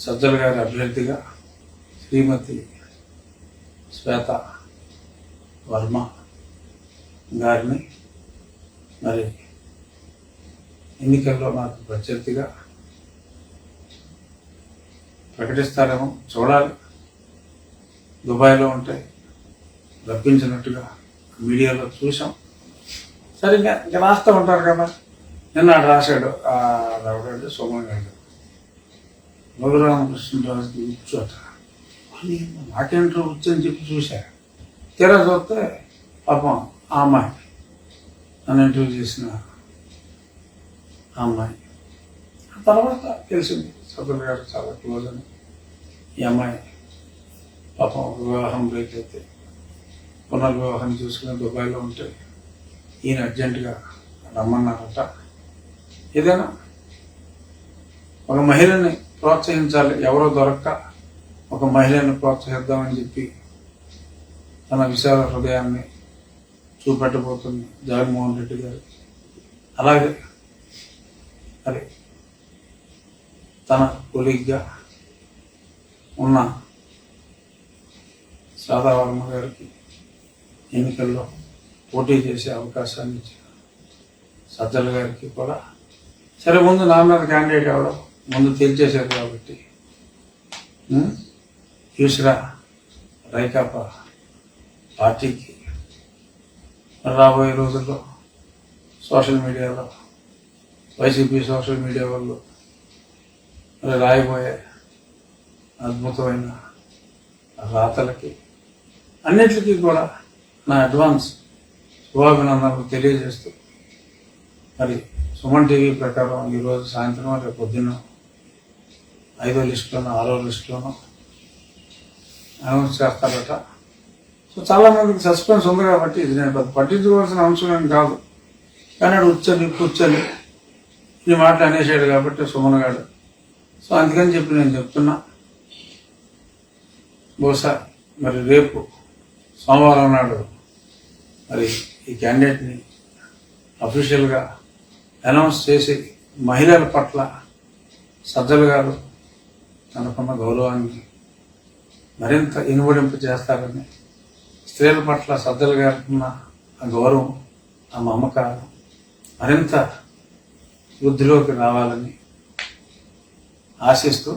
సజ్జల గారి అభ్యర్థిగా శ్రీమతి శ్వేత వర్మ గారిని మరి ఎన్నికల్లో నాకు ప్రత్యర్థిగా ప్రకటిస్తారేమో చూడాలి. దుబాయ్లో ఉంటే లభించినట్టుగా మీడియాలో చూసాం సరే ఇంకా ఇంకా రాస్తూ ఉంటారు కదా. నిన్న రాశాడు ఆ సోమన్ గారు రఘురామకృష్ణరాజు కూర్చోట నాకేంటో వచ్చని చెప్పి చూశా. తీరా చూస్తే పాపం ఆ అమ్మాయి నన్ను ఇంటర్వ్యూ చేసిన ఆ అమ్మాయి. ఆ తర్వాత తెలిసింది సభ్యులు గారు చాలా క్లోజ్ అని. ఈ అమ్మాయి పాపం వివాహం బ్రేక్ అయితే పునర్వివాహం చూసుకుని దుబాయ్లో ఉంటే ఈయన అర్జెంటుగా రమ్మన్నారట. ఏదైనా ఒక మహిళని ప్రోత్సహించాలి. ఎవరో దొరక్క ఒక మహిళను ప్రోత్సహిద్దామని చెప్పి తన విశాల హృదయాన్ని చూపెట్టబోతుంది జగన్మోహన్ రెడ్డి గారు. అలాగే మరి తన కొలీగ్గా ఉన్న శ్రాధావర్మ గారికి ఎన్నికల్లో పోటీ చేసే అవకాశాన్ని ఇచ్చిన సజ్జల గారికి కూడా సరే ముందు నా మీద క్యాండిడేట్ అవడం ముందు తేల్చేశారు కాబట్టి. చూసిరా రైకాపా రైకాప పార్టీకి రాబోయే రోజుల్లో సోషల్ మీడియాలో వైసీపీ సోషల్ మీడియా వాళ్ళు మరి రాయబోయే అద్భుతమైన రాతలకి అన్నిటికీ కూడా నా అడ్వాన్స్ శుభాభినందనలు తెలియజేస్తూ మరి సుమన్ టీవీ ప్రకారం ఈరోజు సాయంత్రం రేపు పొద్దున్న ఐదో లిస్టులోనో ఆరో లిస్టులోనో అనౌన్స్ చేస్తారట. సో చాలా మందికి సస్పెన్స్ ఉంది కాబట్టి ఇది నేను పెద్ద పట్టించుకోవాల్సిన అంశం ఏం కాదు. కానీ ఉచ్చని కూర్చొని ఈ మాటలు అనేసాడు కాబట్టి సుమన్ గారు సో అందుకని చెప్పి నేను చెప్తున్నా బహుశా మరి రేపు సోమవారం నాడు మరి ఈ క్యాండిడేట్ని అఫీషియల్గా అనౌన్స్ చేసి మహిళల పట్ల సజ్జలు గారు తనకున్న గౌరవాన్ని మరింత ఇనుబడింపు చేస్తారని స్త్రీల పట్ల సజ్జలు గారికి ఆ గౌరవం ఆ మమకారం మరింత వృద్ధిలోకి రావాలని ఆశిస్తూ